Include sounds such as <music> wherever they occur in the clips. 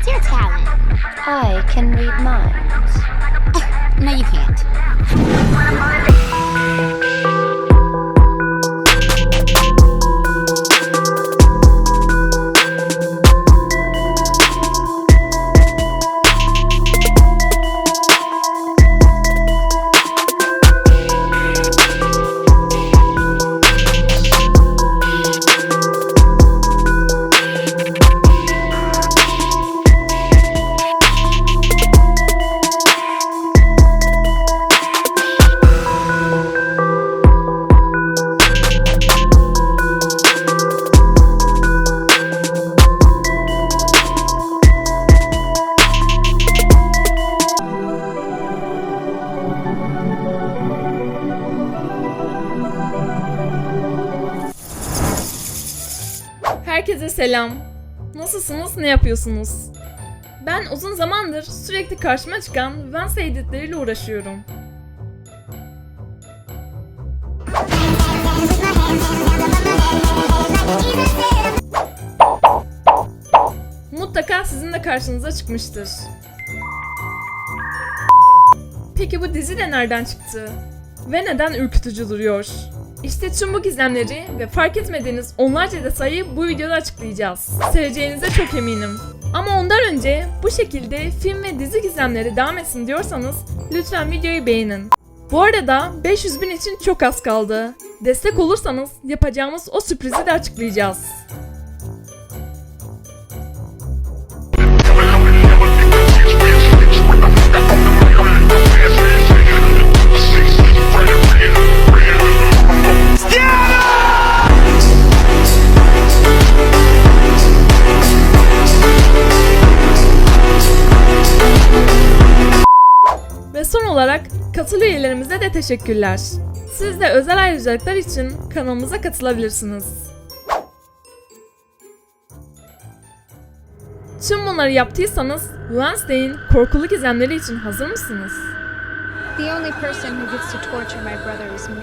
What's your talent? I can read minds. <laughs> No, you can't. <laughs> selam. Nasılsınız, ne yapıyorsunuz? Ben uzun zamandır sürekli karşıma çıkan Vance editleriyle uğraşıyorum. Mutlaka sizin de karşınıza çıkmıştır. Peki bu dizi de nereden çıktı? Ve neden ürkütücü duruyor? İşte tüm bu gizemleri ve fark etmediğiniz onlarca detayı bu videoda açıklayacağız. Seveceğinize çok eminim. Ama ondan önce bu şekilde film ve dizi gizemleri devam etsin diyorsanız lütfen videoyu beğenin. Bu arada 500 bin için çok az kaldı. Destek olursanız yapacağımız o sürprizi de açıklayacağız. De teşekkürler. Siz de özel ayrıcalıklar için kanalımıza katılabilirsiniz. Tüm bunları yaptıysanız Wednesday'in korkulu gizemleri için hazır mısınız? The only person who gets to torture my brother is me.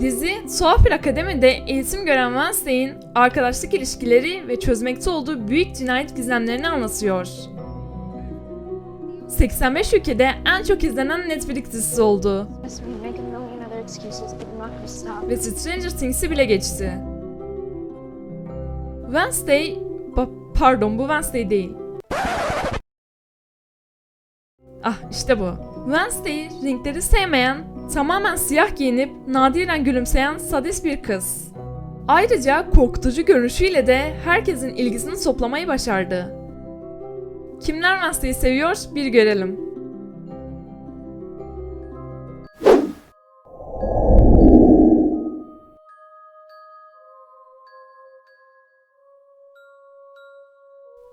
Dizi, tuhaf bir akademide eğitim gören Wednesday'in arkadaşlık ilişkileri ve çözmekte olduğu büyük cinayet gizemlerini anlatıyor. 85 ülkede en çok izlenen Netflix dizisi oldu ve Stranger Things'i bile geçti. Wednesday, ba- pardon bu Wednesday değil. Ah işte bu. Wednesday renkleri sevmeyen, tamamen siyah giyinip nadiren gülümseyen sadist bir kız. Ayrıca korkutucu görünüşüyle de herkesin ilgisini toplamayı başardı. Kimler Wednesday'i seviyor bir görelim.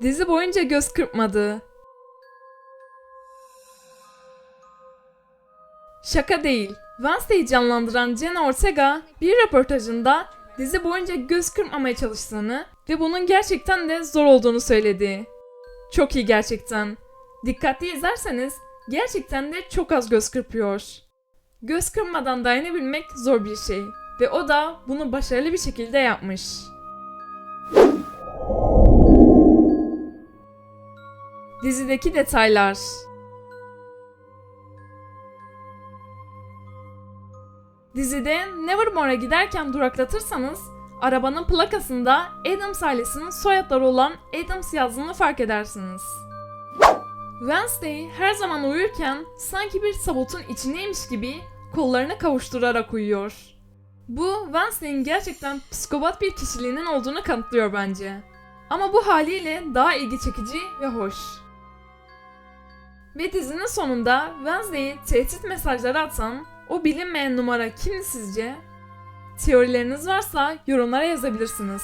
Dizi boyunca göz kırpmadı. Şaka değil. Wednesday'i canlandıran Jenna Ortega bir röportajında dizi boyunca göz kırpmamaya çalıştığını ve bunun gerçekten de zor olduğunu söyledi. Çok iyi gerçekten. Dikkatli izlerseniz gerçekten de çok az göz kırpıyor. Göz kırpmadan dayanabilmek zor bir şey ve o da bunu başarılı bir şekilde yapmış. Dizideki detaylar. Dizide Nevermore'a giderken duraklatırsanız arabanın plakasında Adams ailesinin soyadları olan Adams yazdığını fark edersiniz. Wednesday her zaman uyurken sanki bir sabotun içindeymiş gibi kollarını kavuşturarak uyuyor. Bu Wednesday'in gerçekten psikopat bir kişiliğinin olduğunu kanıtlıyor bence. Ama bu haliyle daha ilgi çekici ve hoş. Ve dizinin sonunda Wednesday'i tehdit mesajları atan o bilinmeyen numara kimdi sizce? Teorileriniz varsa yorumlara yazabilirsiniz.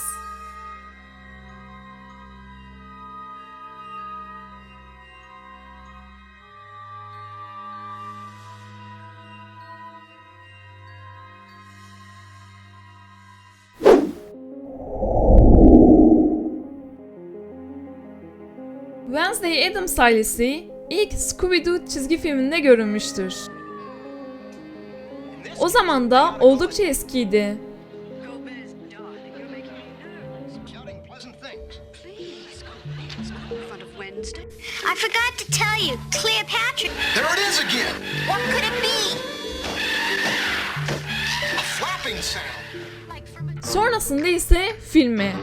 Wednesday Addams ailesi ilk Scooby-Doo çizgi filminde görünmüştür. O zaman da oldukça eskiydi. I forgot to tell you, Cleopatra. There it is again! What could it be? A flapping sound! Sonrasında ise filmi.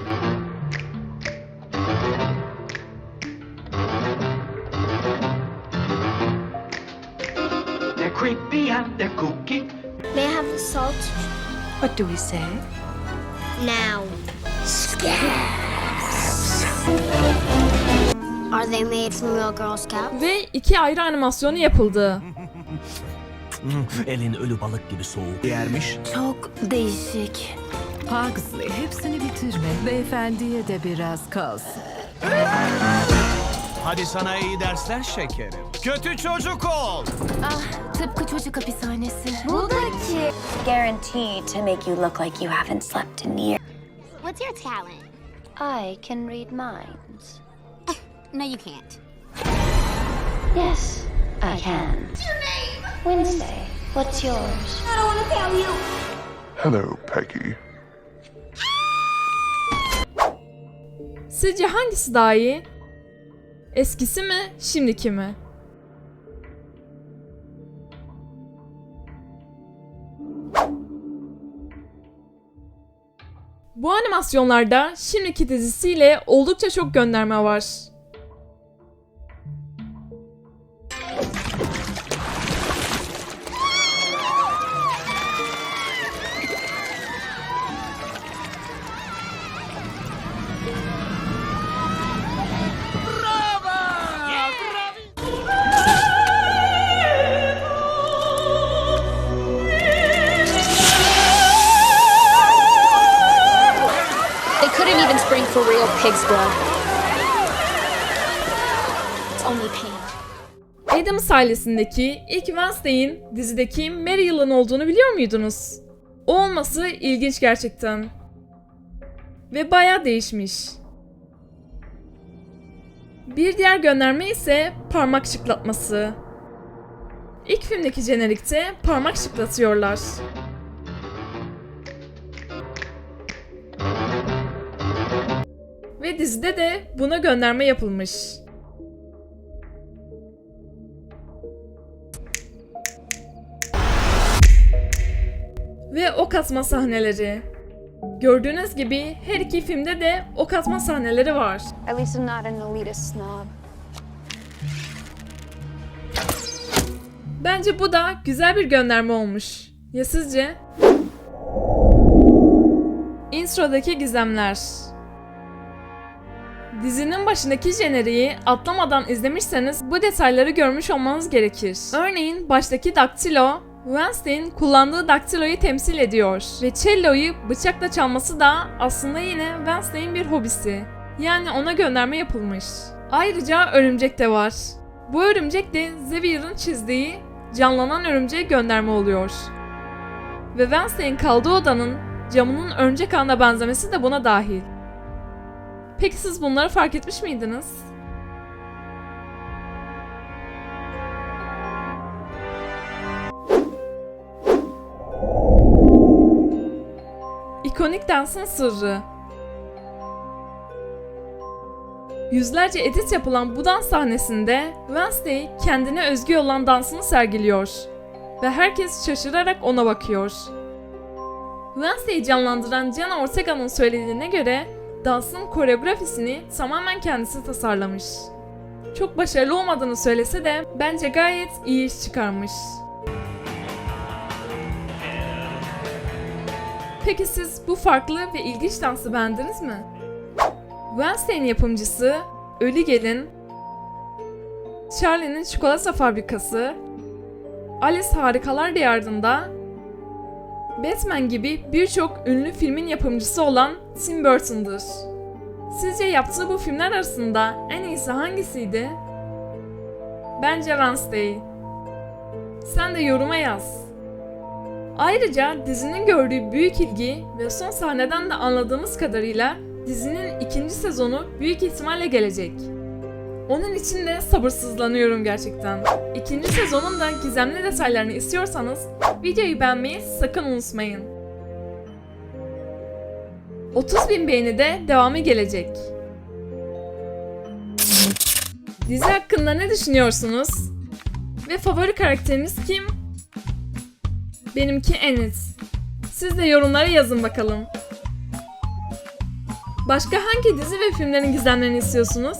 They're creepy and they're kooky. May I have the salt? What do we say? Now. Are they made from real Girl Scouts? Ve iki ayrı animasyonu yapıldı. <laughs> Elin ölü balık gibi soğuk yermiş. Çok değişik. Pugsley hepsini bitirme. Beyefendiye de biraz kalsın. <laughs> Hadi sana iyi dersler şekerim. Kötü çocuk ol. Ah, tıpkı çocuk hapishanesi. Buradaki. Guaranteed to make you look like you haven't slept in years. What's your talent? I can read minds. <laughs> No, you can't. Yes, I can. Wednesday, what's yours? I don't want to tell you. Hello, Peggy. Sizce hangisi daha iyi? Eskisi mi, şimdiki mi? Bu animasyonlarda şimdiki dizisiyle oldukça çok gönderme var. Pig's blood. It's only pain. Adams ailesindeki ilk Wednesday'in dizideki Mary yılan olduğunu biliyor muydunuz? O olması ilginç gerçekten. Ve bayağı değişmiş. Bir diğer gönderme ise parmak şıklatması. İlk filmdeki jenerikte parmak şıklatıyorlar. Dizide de buna gönderme yapılmış. Ve ok atma sahneleri. Gördüğünüz gibi her iki filmde de ok atma sahneleri var. At least I'm not an elitist snob. Bence bu da güzel bir gönderme olmuş. Ya sizce? Intro'daki gizemler. Dizinin başındaki jeneriği atlamadan izlemişseniz bu detayları görmüş olmanız gerekir. Örneğin baştaki daktilo, Wednesday'in kullandığı daktiloyu temsil ediyor ve cello'yu bıçakla çalması da aslında yine Wednesday'in bir hobisi. Yani ona gönderme yapılmış. Ayrıca örümcek de var. Bu örümcek de Xavier'ın çizdiği canlanan örümceğe gönderme oluyor. Ve Wednesday'in kaldığı odanın camının örümcek ağına benzemesi de buna dahil. Peki siz bunları fark etmiş miydiniz? İkonik dansın sırrı. Yüzlerce edit yapılan bu dans sahnesinde Wednesday kendine özgü olan dansını sergiliyor ve herkes şaşırarak ona bakıyor. Wednesday'i canlandıran Jenna Ortega'nın söylediğine göre dansın koreografisini tamamen kendisi tasarlamış. Çok başarılı olmadığını söylese de bence gayet iyi iş çıkarmış. Peki siz bu farklı ve ilginç dansı beğendiniz mi? Wednesday'in yapımcısı Ölü Gelin, Charlie'nin Çikolata Fabrikası, Alice Harikalar Diyarı'nda, Batman gibi birçok ünlü filmin yapımcısı olan Tim Burton'dır. Sizce yaptığı bu filmler arasında en iyisi hangisiydi? Bence Wednesday. Sen de yoruma yaz. Ayrıca dizinin gördüğü büyük ilgi ve son sahneden de anladığımız kadarıyla dizinin ikinci sezonu büyük ihtimalle gelecek. Onun için de sabırsızlanıyorum gerçekten. İkinci sezonun da gizemli detaylarını istiyorsanız videoyu beğenmeyi sakın unutmayın. 30 bin beğeni de devamı gelecek. Dizi hakkında ne düşünüyorsunuz? Ve favori karakteriniz kim? Benimki Enes. Siz de yorumlara yazın bakalım. Başka hangi dizi ve filmlerin gizemlerini istiyorsunuz?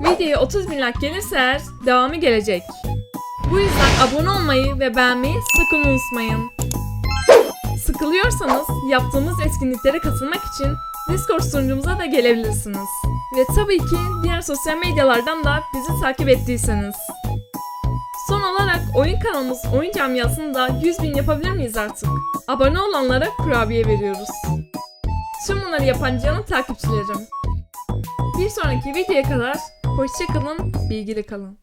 Videoya 30 bin like gelirse eğer devamı gelecek. Bu yüzden abone olmayı ve beğenmeyi sakın unutmayın. Sıkılıyorsanız yaptığımız etkinliklere katılmak için Discord sunucumuza da gelebilirsiniz. Ve tabii ki diğer sosyal medyalardan da bizi takip ettiyseniz. Son olarak oyun kanalımız Oyun Camiası'nı da 100 bin yapabilir miyiz artık? Abone olanlara kurabiye veriyoruz. Tüm bunları yapan canım takipçilerim. Bir sonraki videoya kadar hoşçakalın, bilgili kalın.